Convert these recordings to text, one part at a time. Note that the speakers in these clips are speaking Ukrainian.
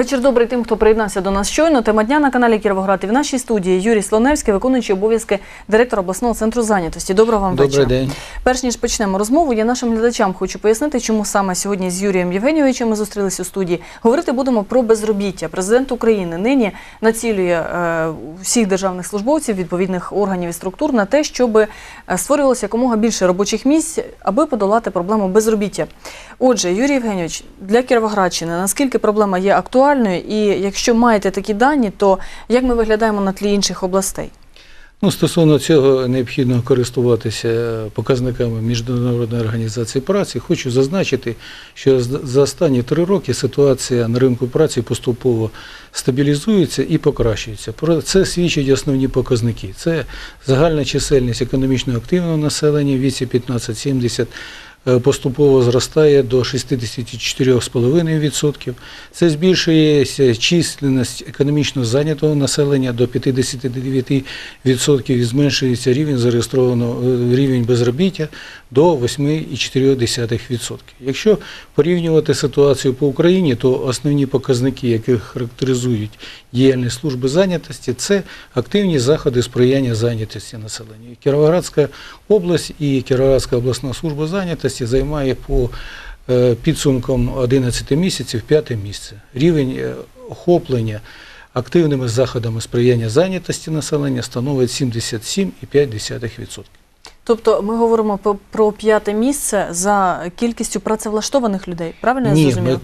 Вечір добрий тим, хто приєднався до нас щойно. Тема дня на каналі Кіровоград і в нашій студії Юрій Слоневський, виконуючий обов'язки директора обласного центру зайнятості. Доброго вам Добрий вечора. день. Перш ніж почнемо розмову, я нашим глядачам хочу пояснити, чому саме сьогодні з Юрієм Євгенійовичем ми зустрілись у студії. Говорити будемо про безробіття. Президент України нині націлює е, всіх державних службовців відповідних органів і структур на те, щоб е, створювалося якомога більше робочих місць, аби подолати проблему безробіття. Отже, Юрій Євгенійович, для Кіровоградщини наскільки проблема є актуальною, і якщо маєте такі дані, то як ми виглядаємо на тлі інших областей? Ну, стосовно цього необхідно користуватися показниками Міжнародної організації праці. Хочу зазначити, що за останні три роки ситуація на ринку праці поступово стабілізується і покращується. Про це свідчать основні показники. Це загальна чисельність економічно активного населення в віці 15-70 е, поступово зростає до 64,5%. Це збільшується численність економічно зайнятого населення до 59% і зменшується рівень зареєстрованого е, рівень безробіття до 8,4%. Якщо порівнювати ситуацію по Україні, то основні показники, які характеризують діяльність служби зайнятості, це активні заходи сприяння зайнятості населення. Кіровоградська область і Кіровоградська обласна служба зайнятості займає по е, підсумкам 11 місяців п'яте місце. Рівень е, охоплення активними заходами сприяння зайнятості населення становить 77,5%. Тобто ми говоримо про, п'яте місце за кількістю працевлаштованих людей. Правильно я Ні, ми,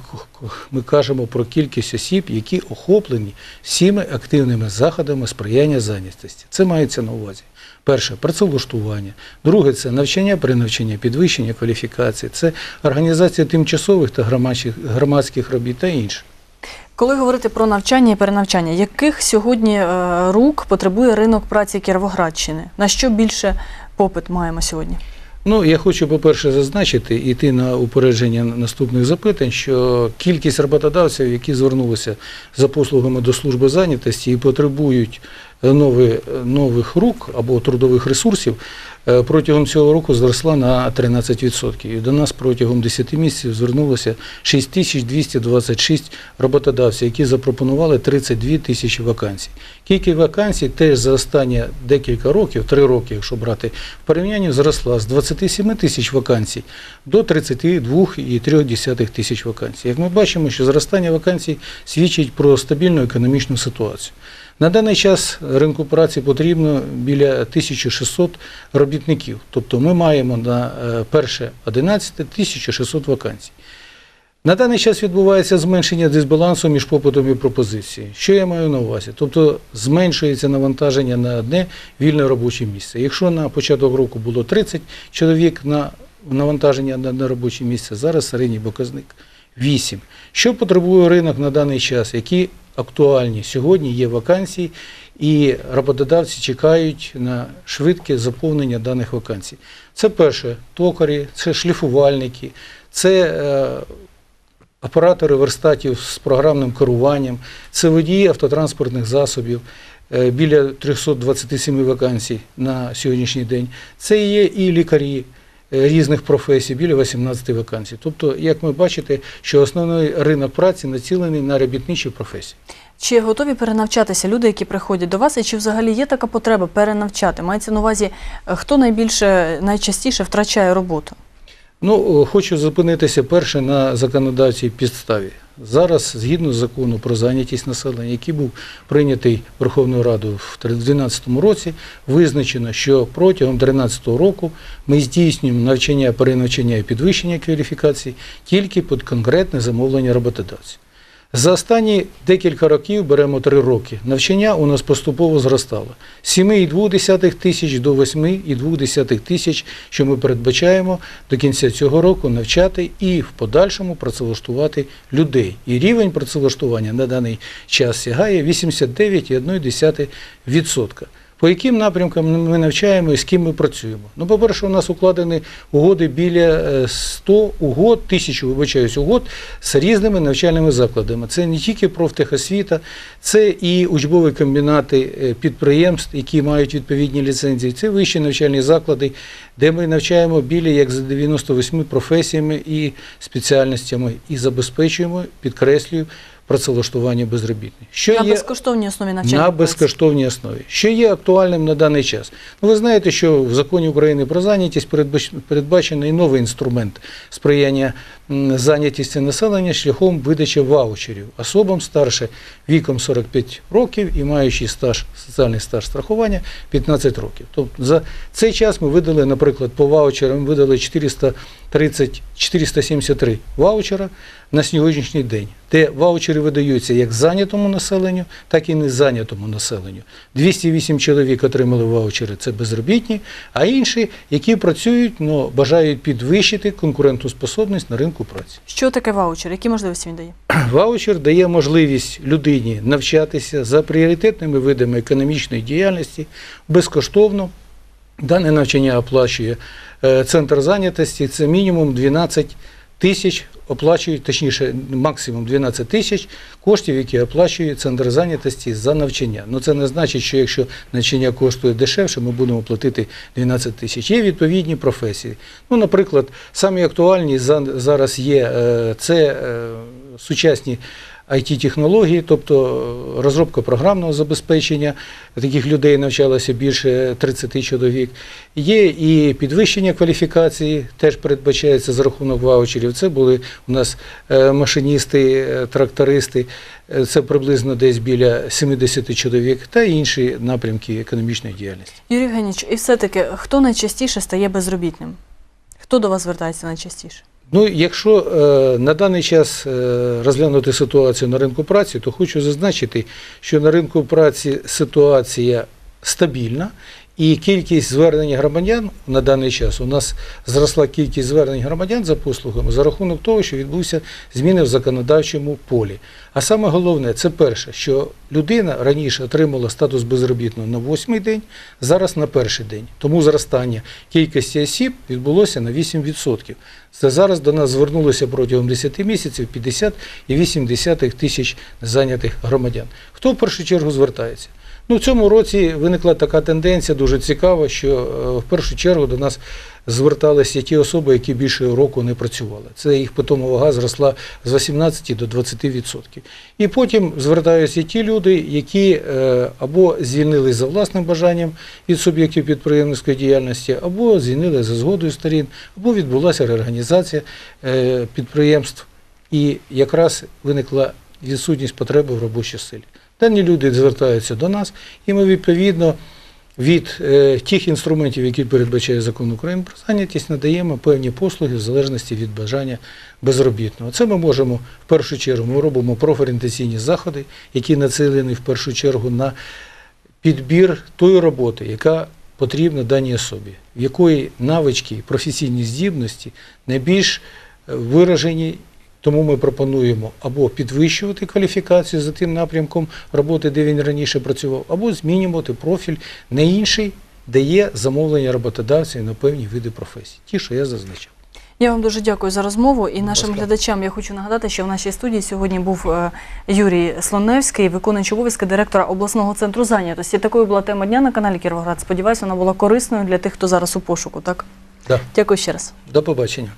ми кажемо про кількість осіб, які охоплені всіми активними заходами сприяння зайнятості. Це мається на увазі. Перше працевлаштування, друге це навчання, перенавчання, підвищення кваліфікації, це організація тимчасових та громадських, громадських робіт та інше. Коли говорити про навчання і перенавчання, яких сьогодні е, рук потребує ринок праці Кіровоградщини? На що більше попит маємо сьогодні? Ну, я хочу, по-перше, зазначити і йти на упередження наступних запитань, що кількість роботодавців, які звернулися за послугами до служби зайнятості і потребують нових нови- нових рук або трудових ресурсів, е, протягом цього року зросла на 13%. І до нас протягом 10 місяців звернулося 6226 роботодавців, які запропонували 32 тисячі вакансій. Кількість вакансій теж за останні декілька років, 3 роки, якщо брати, в порівнянні зросла з 27 тисяч вакансій до 32,3 тисяч вакансій. Як ми бачимо, що зростання вакансій свідчить про стабільну економічну ситуацію. На даний час ринку праці потрібно біля 1600 робітників. Тобто ми маємо на е, перше 11 1600 вакансій. На даний час відбувається зменшення дисбалансу між попитом і пропозицією. Що я маю на увазі? Тобто зменшується навантаження на одне вільне робоче місце. Якщо на початок року було 30 чоловік на навантаження на одне робоче місце, зараз середній показник 8. Що потребує ринок на даний час? Які актуальні сьогодні є вакансії, і роботодавці чекають на швидке заповнення даних вакансій. Це перше токарі, це шліфувальники, це е, оператори верстатів з програмним керуванням, це водії автотранспортних засобів. е, Біля 327 вакансій на сьогоднішній день. Це є і лікарі різних професій, біля 18 вакансій. Тобто, як ми бачите, що основний ринок праці націлений на робітничі професії. Чи готові перенавчатися люди, які приходять до вас, і чи взагалі є така потреба перенавчати? Мається на увазі, е, хто найбільше найчастіше втрачає роботу? Ну, хочу зупинитися перше на законодавчій підставі. Зараз, згідно з закону про зайнятість населення, який був прийнятий Верховною Радою в 2012 році, визначено, що протягом 2013 року ми здійснюємо навчання, перенавчання і підвищення кваліфікації тільки під конкретне замовлення роботодавців. За останні декілька років беремо три роки. Навчання у нас поступово зростало з 7,2 тисяч до 8,2 тисяч, що ми передбачаємо до кінця цього року навчати і в подальшому працевлаштувати людей. І рівень працевлаштування на даний час сягає 89,1%. По яким напрямкам ми навчаємо і з ким ми працюємо? Ну, по-перше, у нас укладені угоди біля е, 100 угод, тисячу, вибачаюсь, угод з різними навчальними закладами. Це не тільки профтехосвіта, це і учбові комбінати е, підприємств, які мають відповідні ліцензії, це вищі навчальні заклади, де ми навчаємо біля як за 98 професіями і спеціальностями і забезпечуємо, підкреслюю, працевлаштування безробітних. Що на є безкоштовній основі навчання. на безкоштовній основі. Що є актуальним на даний час? Ну, ви знаєте, що в законі України про зайнятість передбач- передбачений новий інструмент сприяння м, зайнятості населення шляхом видачі ваучерів особам старше віком 45 років і маючи стаж соціальний стаж страхування 15 років. Тобто за цей час ми видали, наприклад, по ваучерам видали 430 473 ваучера на сьогоднішній день, де ваучери видаються як зайнятому населенню, так і незайнятому населенню. 208 чоловік отримали ваучери, це безробітні, а інші, які працюють, але бажають підвищити конкурентоспособність на ринку праці. Що таке ваучер? Які можливості він дає? Ваучер дає можливість людині навчатися за пріоритетними видами економічної діяльності безкоштовно. Дане навчання оплачує е, центр зайнятості. Це мінімум 12 тисяч оплачують, точніше, максимум 12 тисяч коштів, які оплачує центр зайнятості за навчання. Ну це не значить, що якщо навчання коштує дешевше, ми будемо платити 12 тисяч. Є відповідні професії. Ну, наприклад, самі актуальні за- зараз є е, це е, сучасні IT-технології, тобто е, розробка програмного забезпечення. Таких людей навчалося більше 30 чоловік. Є і підвищення кваліфікації, теж передбачається за рахунок ваучерів. Це були у нас е, машиністи, е, трактористи, це приблизно десь біля 70 чоловік, та інші напрямки економічної діяльності. Юрій Євгенійович, і все-таки, хто найчастіше стає безробітним? Хто до вас звертається найчастіше? Ну, якщо е, на даний час е, розглянути ситуацію на ринку праці, то хочу зазначити, що на ринку праці ситуація стабільна. І кількість звернень громадян на даний час у нас зросла кількість звернень громадян за послугами за рахунок того, що відбувся зміни в законодавчому полі. А саме головне, це перше, що людина раніше отримала статус безробітного на восьмий день, зараз на перший день. Тому зростання кількості осіб відбулося на 8%. Це зараз до нас звернулося протягом 10 місяців 50,8 тисяч зайнятих громадян. Хто в першу чергу звертається? Ну, в цьому році виникла така тенденція дуже цікава, що е, в першу чергу до нас зверталися ті особи, які більше року не працювали. Це їх питома вага зросла з 18 до 20%. І потім звертаються ті люди, які е, або звільнились за власним бажанням від суб'єктів підприємницької діяльності, або звільнили за згодою сторін, або відбулася реорганізація е, підприємств. І якраз виникла відсутність потреби в робочій силі. Дані люди звертаються до нас, і ми відповідно від е, тих інструментів, які передбачає закон України про зайнятість, надаємо певні послуги в залежності від бажання безробітного. Це ми можемо в першу чергу, ми робимо профорієнтаційні заходи, які націлені в першу чергу на підбір тої роботи, яка потрібна даній особі, в якої навички, професійні здібності найбільш е, виражені. Тому ми пропонуємо або підвищувати кваліфікацію за тим напрямком роботи, де він раніше працював, або змінювати профіль на інший, де є замовлення роботодавців на певні види професій. Ті, що я зазначив. Я вам дуже дякую за розмову. І нашим глядачам я хочу нагадати, що в нашій студії сьогодні був е, Юрій Слоневський, виконуючий обов'язки директора обласного центру зайнятості. Такою була тема дня на каналі Кіровоград. Сподіваюся, вона була корисною для тих, хто зараз у пошуку. Так, Да. дякую ще раз. До побачення.